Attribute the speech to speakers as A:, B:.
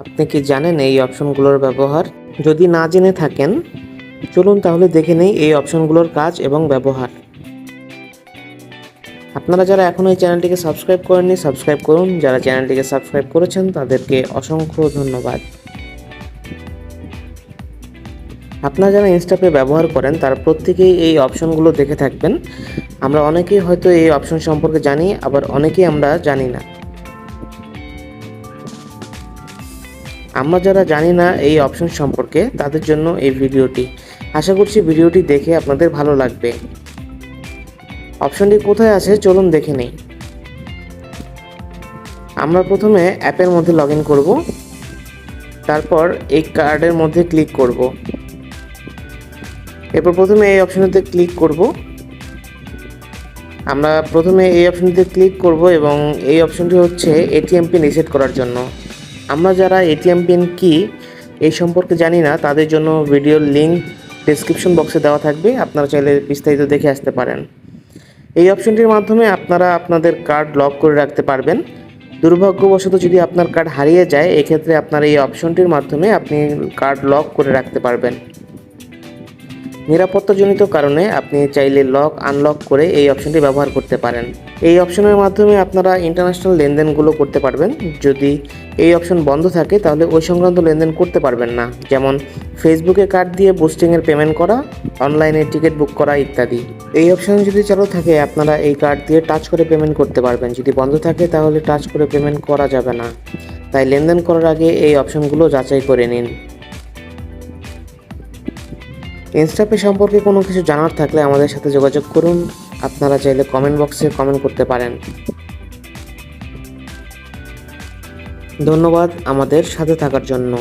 A: আপনি কি জানেন এই অপশনগুলোর ব্যবহার? যদি না জেনে থাকেন, চলুন তাহলে দেখে নেই এই অপশনগুলোর কাজ এবং ব্যবহার। আপনারা যারা এখনও এই চ্যানেলটিকে সাবস্ক্রাইব করেননি, সাবস্ক্রাইব করুন। যারা চ্যানেলটিকে সাবস্ক্রাইব করেছেন, তাদেরকে অসংখ্য ধন্যবাদ। আপনারা যারা ইনস্টাপে ব্যবহার করেন, তারা প্রত্যেকেই এই অপশনগুলো দেখে থাকবেন। আমরা অনেকেই হয়তো এই অপশন সম্পর্কে জানি, আবার অনেকেই আমরা জানি না। আমরা যারা জানি না এই অপশন সম্পর্কে, তাদের জন্য এই ভিডিওটি। আশা করছি ভিডিওটি দেখে আপনাদের ভালো লাগবে। অপশনটি কোথায় আছে? চলুন দেখে নেই। আমরা প্রথমে অ্যাপের মধ্যে লগ ইন করব। তারপর এই কার্ডের মধ্যে ক্লিক করব। এরপর প্রথমে এই অপশনটিতে ক্লিক করব। আমরা প্রথমে এই অপশনটিতে ক্লিক করব এবং এই অপশনটি হচ্ছে এটিএম পিন রিসেট করার জন্য। আমরা যারা এটিএম পিন কি এই সম্পর্কে জানি না, তাদের জন্য ভিডিওর লিঙ্ক ডিসক্রিপশন বক্সে দেওয়া থাকবে, আপনারা চাইলে বিস্তারিত দেখে আসতে পারেন। এই অপশনটির মাধ্যমে আপনারা আপনাদের কার্ড লক করে রাখতে পারবেন। দুর্ভাগ্যবশত যদি আপনার কার্ড হারিয়ে যায়, এক্ষেত্রে আপনার এই অপশনটির মাধ্যমে আপনি কার্ড লক করে রাখতে পারবেন। নিরাপত্তাজনিত কারণে আপনি চাইলে লক, আনলক করে এই অপশনটি ব্যবহার করতে পারেন। এই অপশনের মাধ্যমে আপনারা ইন্টারন্যাশনাল লেনদেনগুলো করতে পারবেন। যদি এই অপশন বন্ধ থাকে, তাহলে ওই সংক্রান্ত লেনদেন করতে পারবেন না। যেমন ফেসবুকে কার্ড দিয়ে বুস্টিংয়ের পেমেন্ট করা, অনলাইনে টিকিট বুক করা ইত্যাদি। এই অপশন যদি চালু থাকে, আপনারা এই কার্ড দিয়ে টাচ করে পেমেন্ট করতে পারবেন। যদি বন্ধ থাকে, তাহলে টাচ করে পেমেন্ট করা যাবে না। তাই লেনদেন করার আগে এই অপশনগুলো যাচাই করে নিন। ইনস্টাপে সম্পর্কে কোনো কিছু জানার থাকলে আমাদের সাথে যোগাযোগ করুন। আপনারা চাইলে কমেন্ট বক্সে কমেন্ট করতে পারেন। ধন্যবাদ আমাদের সাথে থাকার জন্য।